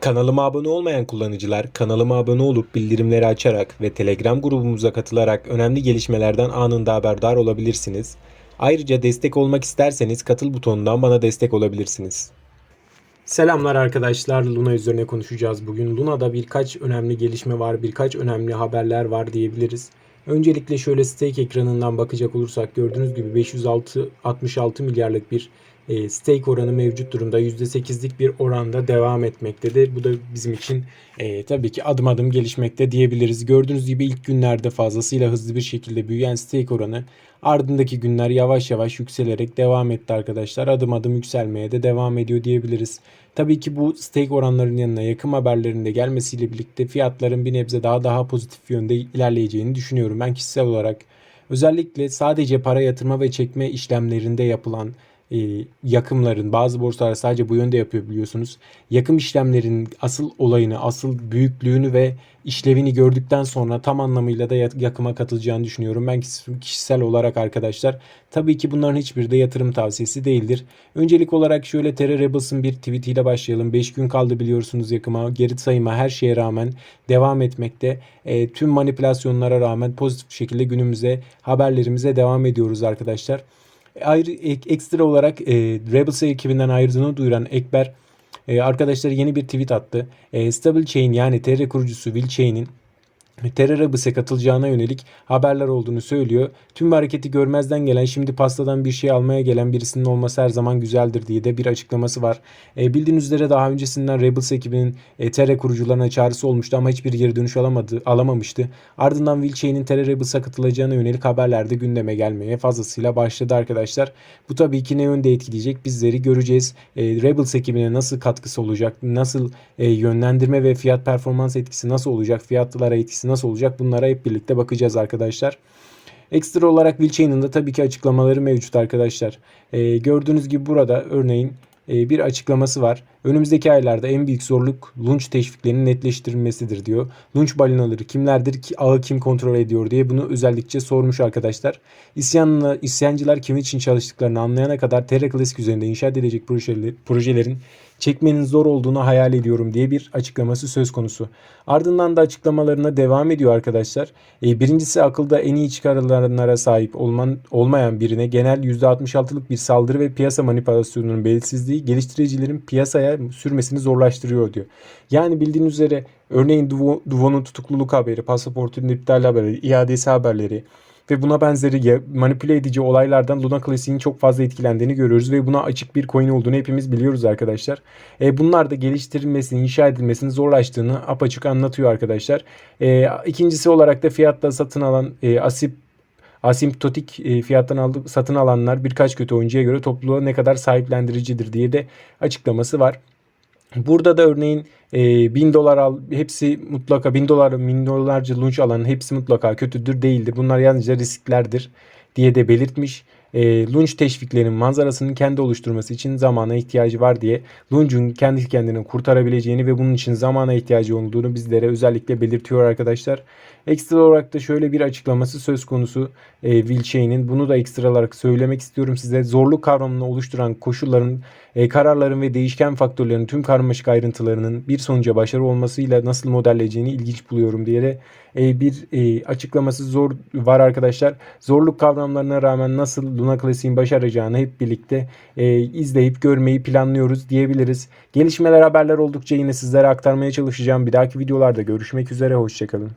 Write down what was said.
Kanalıma abone olmayan kullanıcılar kanalıma abone olup bildirimleri açarak ve Telegram grubumuza katılarak önemli gelişmelerden anında haberdar olabilirsiniz. Ayrıca destek olmak isterseniz katıl butonundan bana destek olabilirsiniz. Selamlar arkadaşlar. Luna üzerine konuşacağız bugün. Luna'da birkaç önemli gelişme var, birkaç önemli haberler var diyebiliriz. Öncelikle şöyle stake ekranından bakacak olursak gördüğünüz gibi 506 66 milyarlık bir e, stake oranı mevcut durumda. %8'lik bir oranda devam etmektedir. Bu da bizim için e, tabii ki adım adım gelişmekte diyebiliriz. Gördüğünüz gibi ilk günlerde fazlasıyla hızlı bir şekilde büyüyen stake oranı ardındaki günler yavaş yavaş yükselerek devam etti arkadaşlar. Adım adım yükselmeye de devam ediyor diyebiliriz. Tabii ki bu stake oranlarının yanına yakın haberlerin de gelmesiyle birlikte fiyatların bir nebze daha daha pozitif yönde ilerleyeceğini düşünüyorum. Ben kişisel olarak özellikle sadece para yatırma ve çekme işlemlerinde yapılan e, yakımların bazı borsalar sadece bu yönde yapıyor biliyorsunuz. Yakım işlemlerin asıl olayını, asıl büyüklüğünü ve işlevini gördükten sonra tam anlamıyla da yakıma katılacağını düşünüyorum. Ben kişisel olarak arkadaşlar tabii ki bunların hiçbiri de yatırım tavsiyesi değildir. Öncelik olarak şöyle Terra Rebels'ın bir tweetiyle başlayalım. 5 gün kaldı biliyorsunuz yakıma. Geri sayıma her şeye rağmen devam etmekte. E, tüm manipülasyonlara rağmen pozitif şekilde günümüze haberlerimize devam ediyoruz arkadaşlar ayrı ek, ekstra olarak e, Rebels ekibinden ayrıldığını duyuran Ekber e, arkadaşlar yeni bir tweet attı. E, Stable Chain yani TR kurucusu Will Chain'in terör abıse katılacağına yönelik haberler olduğunu söylüyor. Tüm hareketi görmezden gelen şimdi pastadan bir şey almaya gelen birisinin olması her zaman güzeldir diye de bir açıklaması var. E, bildiğiniz üzere daha öncesinden Rebels ekibinin e, TR kurucularına çağrısı olmuştu ama hiçbir geri dönüş alamadı, alamamıştı. Ardından Will Chain'in TR Rebels'a katılacağına yönelik haberler de gündeme gelmeye fazlasıyla başladı arkadaşlar. Bu tabii ki ne yönde etkileyecek bizleri göreceğiz. E, Rebels ekibine nasıl katkısı olacak, nasıl e, yönlendirme ve fiyat performans etkisi nasıl olacak, fiyatlara etkisi nasıl olacak bunlara hep birlikte bakacağız arkadaşlar. Ekstra olarak Will da tabii ki açıklamaları mevcut arkadaşlar. Ee, gördüğünüz gibi burada örneğin e, bir açıklaması var. Önümüzdeki aylarda en büyük zorluk launch teşviklerinin netleştirilmesidir diyor. Launch balinaları kimlerdir ki ağı kim kontrol ediyor diye bunu özellikle sormuş arkadaşlar. İsyanla, isyancılar kim için çalıştıklarını anlayana kadar Terra Classic üzerinde inşa edilecek projelerin çekmenin zor olduğunu hayal ediyorum diye bir açıklaması söz konusu. Ardından da açıklamalarına devam ediyor arkadaşlar. E, birincisi akılda en iyi çıkarılarına sahip olman, olmayan birine genel %66'lık bir saldırı ve piyasa manipülasyonunun belirsizliği geliştiricilerin piyasaya sürmesini zorlaştırıyor diyor. Yani bildiğiniz üzere örneğin Duvo'nun tutukluluk haberi, pasaportunun iptal haberi, iadesi haberleri, ve buna benzeri manipüle edici olaylardan Luna Classic'in çok fazla etkilendiğini görüyoruz ve buna açık bir coin olduğunu hepimiz biliyoruz arkadaşlar. E, bunlar da geliştirilmesini, inşa edilmesini zorlaştığını apaçık anlatıyor arkadaşlar. E, ikincisi olarak da fiyatta satın alan e, asip asimptotik e, fiyattan aldı, satın alanlar birkaç kötü oyuncuya göre topluluğa ne kadar sahiplendiricidir diye de açıklaması var. Burada da örneğin e, 1000 dolar al hepsi mutlaka 1000 dolar bin dolarca lunch alanın hepsi mutlaka kötüdür değildir. Bunlar yalnızca risklerdir diye de belirtmiş. E, lunch teşviklerinin manzarasının kendi oluşturması için zamana ihtiyacı var diye Lunch'un kendi kendini kurtarabileceğini ve bunun için zamana ihtiyacı olduğunu bizlere özellikle belirtiyor arkadaşlar. Ekstra olarak da şöyle bir açıklaması söz konusu e, Will Chain'in. Bunu da ekstra olarak söylemek istiyorum size. Zorluk kavramını oluşturan koşulların, e, kararların ve değişken faktörlerin tüm karmaşık ayrıntılarının bir sonuca başarı olmasıyla nasıl modelleyeceğini ilginç buluyorum diye de e, bir e, açıklaması zor var arkadaşlar. Zorluk kavramlarına rağmen nasıl Luna Classic'in başaracağını hep birlikte e, izleyip görmeyi planlıyoruz diyebiliriz. Gelişmeler haberler oldukça yine sizlere aktarmaya çalışacağım. Bir dahaki videolarda görüşmek üzere. Hoşçakalın.